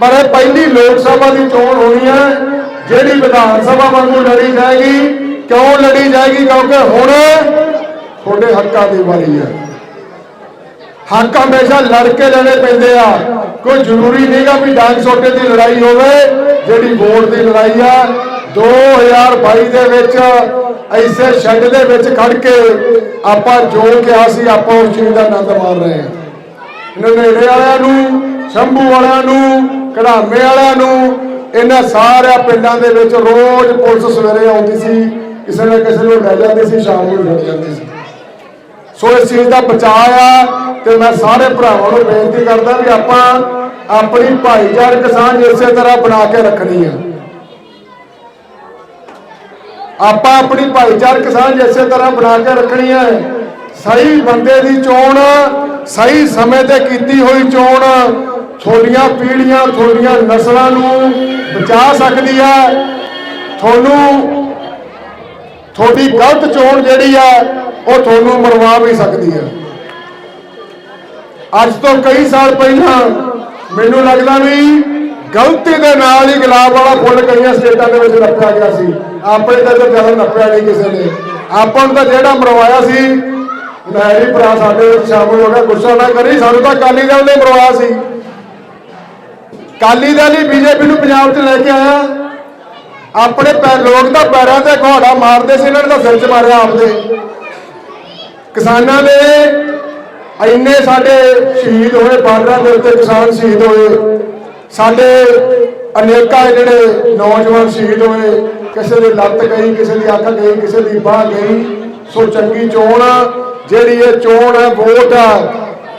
ਪਰ ਇਹ ਪਹਿਲੀ ਲੋਕ ਸਭਾ ਦੀ ਚੋਣ ਹੋਣੀ ਹੈ, ਜਿਹੜੀ ਵਿਧਾਨ ਸਭਾ ਵਾਂਗੂ ਲੜੀ ਜਾਏਗੀ। ਕਿਉਂ ਲੜੀ ਜਾਏਗੀ? ਕਿਉਂਕਿ ਹੁਣ ਤੁਹਾਡੇ ਹੱਕਾਂ ਦੀ ਵਾਰੀ ਹੈ। ਹੱਕ ਹਮੇਸ਼ਾ ਲੜ ਕੇ ਲੈਣੇ ਪੈਂਦੇ ਆ। ਕੋਈ ਜ਼ਰੂਰੀ ਨਹੀਂਗਾ ਵੀ ਡਾਂਗ ਸੋਟੇ ਦੀ ਲੜਾਈ ਹੋਵੇ, ਜਿਹੜੀ ਵੋਟ ਦੀ ਲੜਾਈ ਆ। 2022 ਦੇ ਵਿੱਚ, ਐਸੇ ਛੱਡ ਦੇ ਵਿੱਚ ਖੜ ਕੇ ਆਪਾਂ ਜੋ ਕਿਹਾ ਸੀ, ਆਪਾਂ ਉਸ ਚੀਜ਼ ਦਾ ਆਨੰਦ ਮਾਣ ਰਹੇ ਹਾਂ। ਨਨੇੜੇ ਵਾਲਿਆਂ ਨੂੰ, ਸ਼ੰਭੂ ਵਾਲਿਆਂ ਨੂੰ ਕਢਾਮੇ ਵਾਲਿਆਂ ਨੂੰ ਇਹਨਾਂ ਸਾਰਿਆਂ ਪਿੰਡਾਂ ਦੇ ਵਿੱਚ ਰੋਜ਼ ਪੁਲਿਸ ਸਵੇਰੇ ਆਉਂਦੀ ਸੀ, ਕਿਸੇ ਨਾ ਕਿਸੇ ਨੂੰ ਲੈ ਜਾਂਦੀ ਸੀ, ਸ਼ਾਮ ਨੂੰ ਛੱਡ ਜਾਂਦੀ ਸੀ। ਸੋ ਇਸ ਚੀਜ਼ ਦਾ ਬਚਾਅ ਆ ਤੇ ਮੈਂ ਸਾਰੇ ਭਰਾਵਾਂ ਨੂੰ ਬੇਨਤੀ ਕਰਦਾ ਵੀ ਆਪਾਂ ਆਪਣੀ ਭਾਈਚਾਰਕ ਸਾਂਝ ਇਸੇ ਤਰ੍ਹਾਂ ਬਣਾ ਕੇ ਰੱਖਣੀ ਆ। ਆਪਾਂ ਆਪਣੀ ਭਾਈਚਾਰਕ ਸਾਂਝ ਇਸੇ ਤਰ੍ਹਾਂ ਬਣਾ ਕੇ ਰੱਖਣੀ ਹੈ ਸਹੀ ਬੰਦੇ ਦੀ ਚੋਣ, ਸਹੀ ਸਮੇਂ ਤੇ ਕੀਤੀ ਹੋਈ ਚੋਣ ਤੁਹਾਡੀਆਂ ਪੀੜ੍ਹੀਆਂ, ਤੁਹਾਡੀਆਂ ਨਸਲਾਂ ਨੂੰ ਬਚਾ ਸਕਦੀ ਹੈ। ਤੁਹਾਨੂੰ ਤੁਹਾਡੀ ਗਲਤ ਚੋਣ ਜਿਹੜੀ ਹੈ, ਉਹ ਤੁਹਾਨੂੰ ਮਰਵਾ ਵੀ ਸਕਦੀ ਹੈ। ਅੱਜ ਤੋਂ ਕਈ ਸਾਲ ਪਹਿਲਾਂ ਮੈਨੂੰ ਲੱਗਦਾ ਵੀ ਗਲਤੀ ਦੇ ਨਾਲ ਹੀ ਗੁਲਾਬ ਵਾਲਾ ਫੁੱਲ ਕਈਆਂ ਸਟੇਟਾਂ ਦੇ ਵਿੱਚ ਰੱਖਿਆ ਗਿਆ ਸੀ। ਆਪਣੇ ਤਾਂ ਇੱਧਰ ਜ਼ਿਆਦਾ ਨੱਪਿਆ ਨਹੀਂ ਕਿਸੇ ਨੇ। ਆਪਾਂ ਨੂੰ ਤਾਂ ਜਿਹੜਾ ਮਰਵਾਇਆ ਸੀ ਨਹਿਰੀ ਭਰਾ ਸਾਡੇ ਵਿੱਚ ਸ਼ਾਮਲ ਹੋ ਗਿਆ, ਗੁੱਸਾ ਨਾ ਕਰੀ, ਸਾਨੂੰ ਤਾਂ ਅਕਾਲੀ ਦਲ ਨੇ ਮਰਵਾਇਆ ਸੀ। ਅਕਾਲੀ ਦਲ ਹੀ ਬੀਜੇਪੀ ਨੂੰ ਪੰਜਾਬ 'ਚ ਲੈ ਕੇ ਆਇਆ। ਆਪਣੇ ਪੈ ਲੋਕ ਤਾਂ ਪੈਰਾਂ ਤੇ ਘੋੜਾ ਮਾਰਦੇ ਸੀ, ਇਹਨਾਂ ਨੇ ਤਾਂ ਸਿਰ 'ਚ ਮਾਰਿਆ ਆਪਦੇ। ਕਿਸਾਨਾਂ ਦੇ ਇੰਨੇ ਸਾਡੇ ਸ਼ਹੀਦ ਹੋਏ, ਬਾਰਡਰਾਂ ਦੇ ਉੱਤੇ ਕਿਸਾਨ ਸ਼ਹੀਦ ਹੋਏ। ਸਾਡੇ ਅਨੇਕਾਂ ਜਿਹੜੇ ਨੌਜਵਾਨ ਸ਼ਹੀਦ ਹੋਏ, ਕਿਸੇ ਦੀ ਲੱਤ ਗਈ, ਕਿਸੇ ਦੀ ਅੱਖ ਗਈ, ਕਿਸੇ ਦੀ ਬਾਹ ਗਈ। ਸੋ ਚੰਗੀ ਚੋਣ ਆ, ਜਿਹੜੀ ਇਹ ਚੋਣ ਹੈ ਵੋਟ ਆ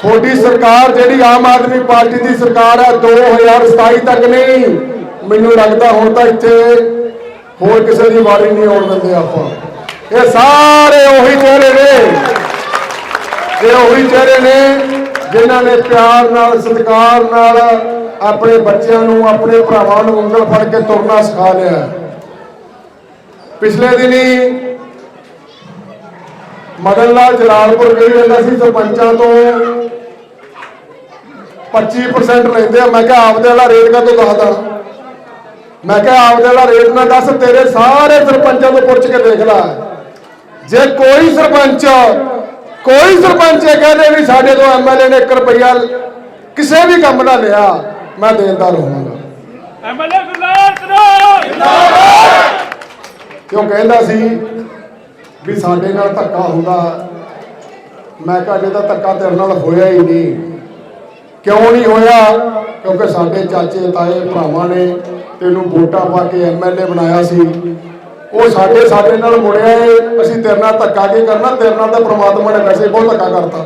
ਤੁਹਾਡੀ ਸਰਕਾਰ ਜਿਹੜੀ ਆਮ ਆਦਮੀ ਪਾਰਟੀ ਦੀ ਸਰਕਾਰ ਹੈ 2027 ਤੱਕ ਨਹੀਂ। ਮੈਨੂੰ ਲੱਗਦਾ ਹੁਣ ਤਾਂ ਇੱਥੇ ਹੋਰ ਕਿਸੇ ਦੀ ਵਾਰੀ ਨਹੀਂ ਆਉਣ ਦਿੰਦੇ ਆਪਾਂ। ਇਹ ਸਾਰੇ ਉਹੀ ਚਿਹਰੇ ਨੇ। ਇਹ ਉਹੀ ਚਿਹਰੇ ਨੇ ਜਿਨ੍ਹਾਂ ਨੇ ਪਿਆਰ ਨਾਲ, ਸਤਿਕਾਰ ਨਾਲ ਆਪਣੇ ਬੱਚਿਆਂ ਨੂੰ, ਆਪਣੇ ਭਰਾਵਾਂ ਨੂੰ ਉਂਗਲ ਫੜ ਕੇ ਤੁਰਨਾ ਸਿਖਾ ਲਿਆ। ਪਿਛਲੇ ਦਿਨੀ ਮਦਨ ਲਾਲ ਜਲਾਲਪੁਰ ਗਈ ਜਾਂਦਾ ਸੀ ਸਰਪੰਚਾਂ ਤੋਂ 25% ਲੈਂਦੇ ਆ। ਮੈਂ ਕਿਹਾ ਆਪਦੇ ਵਾਲਾ ਰੇਟ ਕਾ ਤੋਂ ਦੱਸਦਾ? ਮੈਂ ਕਿਹਾ ਆਪਦੇ ਵਾਲਾ ਰੇਟ ਨਾ ਦੱਸ ਤੇਰੇ ਸਾਰੇ ਸਰਪੰਚਾਂ ਤੋਂ ਪੁੱਛ ਕੇ ਦੇਖ ਲੈ। ਜੇ ਕੋਈ ਸਰਪੰਚ ਕੋਈ ਸਰਪੰਚ ਇਹ ਕਹਦੇ ਵੀ ਸਾਡੇ ਤੋਂ ਐਮਐਲਏ ਨੇ 1 ਰੁਪਈਆ ਕਿਸੇ ਵੀ ਕੰਮ ਦਾ ਲਿਆ ਮੈਂ ਦੇਣਦਾਰ ਹੋਵਾਂਗਾ। ਐਮਐਲਏ ਗੁਰਲਾਲ ਕਰੋ ਕਿਉਂ ਕਹਿੰਦਾ ਸੀ ਵੀ ਸਾਡੇ ਨਾਲ ਧੱਕਾ ਹੁੰਦਾ। ਮੈਂ ਕਿਹਾ ਜੇ ਤਾਂ ਧੱਕਾ ਤੇਰੇ ਨਾਲ ਹੋਇਆ ਹੀ ਨਹੀਂ। ਕਿਉਂ ਨਹੀਂ ਹੋਇਆ? ਕਿਉਂਕਿ ਸਾਡੇ ਚਾਚੇ, ਤਾਏ, ਭਰਾਵਾਂ ਨੇ ਤੈਨੂੰ ਵੋਟਾਂ ਪਾ ਕੇ ਐਮਐਲਏ ਬਣਾਇਆ ਸੀ। ਉਹ ਸਾਡੇ ਸਾਡੇ ਨਾਲ ਮੁੜਿਆ ਏ। ਅਸੀਂ ਤੇਰੇ ਨਾਲ ਧੱਕਾ ਕੀ ਕਰਨਾ? ਤੇਰੇ ਨਾਲ ਤਾਂ ਪ੍ਰਮਾਤਮਾ ਨੇ ਵੈਸੇ ਬਹੁਤ ਧੱਕਾ ਕਰਤਾ।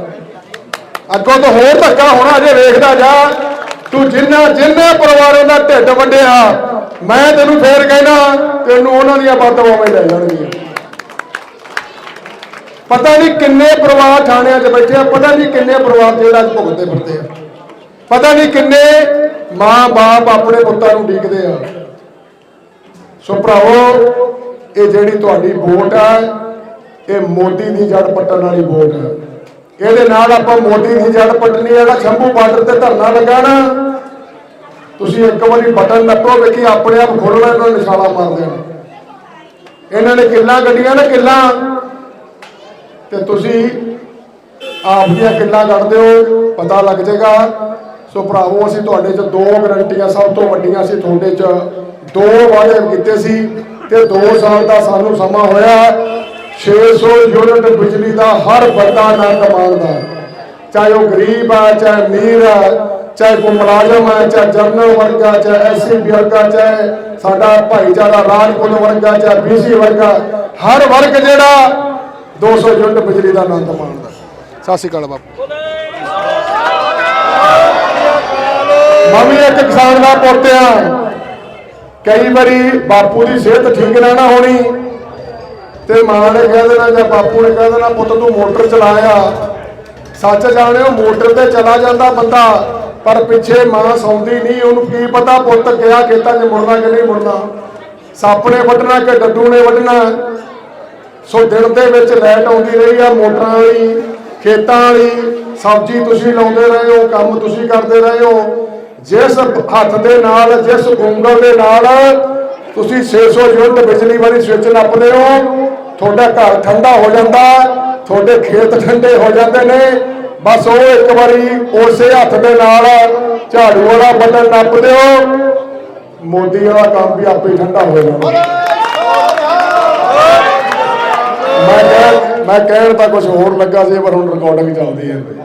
ਅੱਗੋਂ ਤਾਂ ਹੋਰ ਧੱਕਾ ਹੋਣਾ ਜੇ ਵੇਖਦਾ ਜਾ। ਤੂੰ ਜਿੰਨਾ, ਜਿੰਨੇ ਪਰਿਵਾਰਾਂ ਦਾ ਢਿੱਡ ਵੱਡਿਆ, ਮੈਂ ਤੈਨੂੰ ਫੇਰ ਕਹਿਣਾ, ਤੈਨੂੰ ਉਹਨਾਂ ਦੀਆਂ ਬਦਦੁਆਵਾਂ ਲੈ ਜਾਣਗੀਆਂ। ਪਤਾ ਨਹੀਂ ਕਿੰਨੇ ਪਰਿਵਾਰ ਥਾਣਿਆਂ 'ਚ ਬੈਠੇ ਆ, ਪਤਾ ਨਹੀਂ ਕਿੰਨੇ ਪਰਿਵਾਰ ਜਿਹੜਾ ਅੱਜ ਭੁਗਤਦੇ ਫਿਰਦੇ ਆ। ਪਤਾ ਨਹੀਂ ਕਿੰਨੇ ਮਾਂ-ਬਾਪ ਆਪਣੇ ਪੁੱਤਾਂ ਨੂੰ ਡੀਕਦੇ ਆ। ਸੋ ਭਰਾਵੋ, ਇਹ ਜਿਹੜੀ ਤੁਹਾਡੀ ਵੋਟ ਹੈ ਇਹ ਮੋਦੀ ਦੀ ਜੜ ਪੱਟਣ ਵਾਲੀ ਵੋਟ ਹੈ ਇਹਦੇ ਨਾਲ ਆਪਾਂ ਮੋਦੀ ਦੀ ਜੜ ਪੱਟਣੀ ਹੈ ਜਿਹੜਾ ਸ਼ੰਭੂ ਬਾਰਡਰ ਤੇ ਧਰਨਾ ਲੱਗਾ ਨਾ। ਤੁਸੀਂ ਇੱਕ ਵਾਰੀ ਬਟਨ ਨੱਪੋ ਵੇਖੀ ਆਪਣੇ ਆਪ ਖੋਲਣਾ ਇਹਨਾਂ ਨੂੰ ਨਿਸ਼ਾਨਾ ਮਾਰ ਦੇਣਾ। ਇਹਨਾਂ ਨੇ ਕਿੱਲਾਂ ਗੱਡੀਆਂ ਨਾ, ਕਿੱਲਾਂ। ਤੇ ਤੁਸੀਂ ਆਪ ਦੀਆਂ ਕਿੱਲਾਂ ਕੱਢ ਹੋ, ਪਤਾ ਲੱਗ ਜਾਏਗਾ। ਸੋ ਭਰਾਵੋ, ਅਸੀਂ ਤੁਹਾਡੇ 'ਚ ਦੋ ਗਰੰਟੀਆਂ ਸਭ ਤੋਂ ਵੱਡੀਆਂ ਸੀ ਤੁਹਾਡੇ 'ਚ ਦੋ ਵਾਅਦੇ ਕੀਤੇ ਸੀ ਤੇ 2 ਸਾਲ ਦਾ ਸਾਨੂੰ ਸਮਾਂ ਹੋਇਆ। 600 ਯੂਨਿਟ ਬਿਜਲੀ ਦਾ ਹਰ ਬੰਦਾ ਆਨੰਦ ਮਾਣਦਾ ਚਾਹੇ ਉਹ ਗਰੀਬ ਆ, ਚਾਹੇ ਅਮੀਰ ਆ, ਚਾਹੇ ਕੋਈ ਮੁਲਾਜ਼ਮ ਆ, ਚਾਹੇ ਜਨਰਲ ਵਰਗਾ, ਚਾਹੇ ਐਸਸੀ ਵਰਗਾ, ਚਾਹੇ ਸਾਡਾ ਭਾਈਚਾਰਾ ਰਾਜਪੁਰ ਵਰਗਾ, ਚਾਹੇ ਬੀਸੀ ਵਰਗਾ, ਹਰ ਵਰਗ ਜਿਹੜਾ 200 ਯੂਨਿਟ ਬਿਜਲੀ ਦਾ ਆਨੰਦ ਮਾਣਦਾ ਸਤਿ ਸ਼੍ਰੀ ਅਕਾਲ ਬਾਪੂ। ਮੈਂ ਵੀ ਇੱਕ ਕਿਸਾਨ ਦਾ ਪੁੱਤ ਆ। ਕਈ ਵਾਰੀ ਬਾਪੂ ਦੀ ਸਿਹਤ ਠੀਕ ਨਾ ਨਾ ਹੋਣੀ ਤੇ ਮਾਂ ਨੇ ਕਹਿ ਦੇਣਾ, ਜਾਂ ਬਾਪੂ ਨੇ ਕਹਿ ਦੇਣਾ, ਪੁੱਤ, ਤੂੰ ਮੋਟਰ ਚਲਾਇਆ। ਸੱਚ ਜਾਣਿਓ, ਮੋਟਰ ਤੇ ਚਲਾ ਜਾਂਦਾ ਬੰਦਾ, ਪਰ ਪਿੱਛੇ ਮਾਂ ਸੌਂਦੀ ਨਹੀਂ। ਉਹਨੂੰ ਕੀ ਪਤਾ ਪੁੱਤ ਗਿਆ ਖੇਤਾਂ 'ਚ ਮੁੜਨਾ ਕਿ ਨਹੀਂ ਮੁੜਨਾ। ਸੱਪ ਨੇ ਵੱਢਣਾ ਕਿ ਡੱਡੂ ਨੇ ਵੱਢਣਾ। ਸੋ ਦਿਨ ਦੇ ਵਿੱਚ ਲਾਈਟ ਆਉਂਦੀ ਰਹੀ ਆ, ਮੋਟਰਾਂ ਵਾਲੀ, ਖੇਤਾਂ ਵਾਲੀ, ਸਬਜ਼ੀ ਤੁਸੀਂ ਲਾਉਂਦੇ ਰਹੇ ਹੋ, ਕੰਮ ਤੁਸੀਂ ਕਰਦੇ ਰਹੇ ਹੋ। ਜਿਸ ਹੱਥ ਦੇ ਨਾਲ, ਜਿਸ ਉਂਗਲ ਦੇ ਨਾਲ ਤੁਸੀਂ 600 ਯੂਨਿਟ ਬਿਜਲੀ ਵਾਲੀ ਸਵਿਚ ਨੱਪਦੇ ਹੋ, ਤੁਹਾਡਾ ਘਰ ਠੰਡਾ ਹੋ ਜਾਂਦਾ, ਤੁਹਾਡੇ ਖੇਤ ਠੰਡੇ ਹੋ ਜਾਂਦੇ ਨੇ। ਬਸ ਉਹ ਇੱਕ ਵਾਰੀ ਉਸੇ ਹੱਥ ਦੇ ਨਾਲ ਝਾੜੂ ਵਾਲਾ ਬਟਨ ਨੱਪ ਦਿਓ ਮੋਦੀ ਵਾਲਾ ਕੰਮ ਵੀ ਆਪੇ ਠੰਡਾ ਹੋ ਜਾਂਦਾ। ਮੈਂ ਕਹਿਣ ਤਾਂ ਕੁਝ ਹੋਰ ਲੱਗਾ ਸੀ ਪਰ ਹੁਣ ਰਿਕਾਰਡਿੰਗ ਚੱਲਦੀ ਹੈ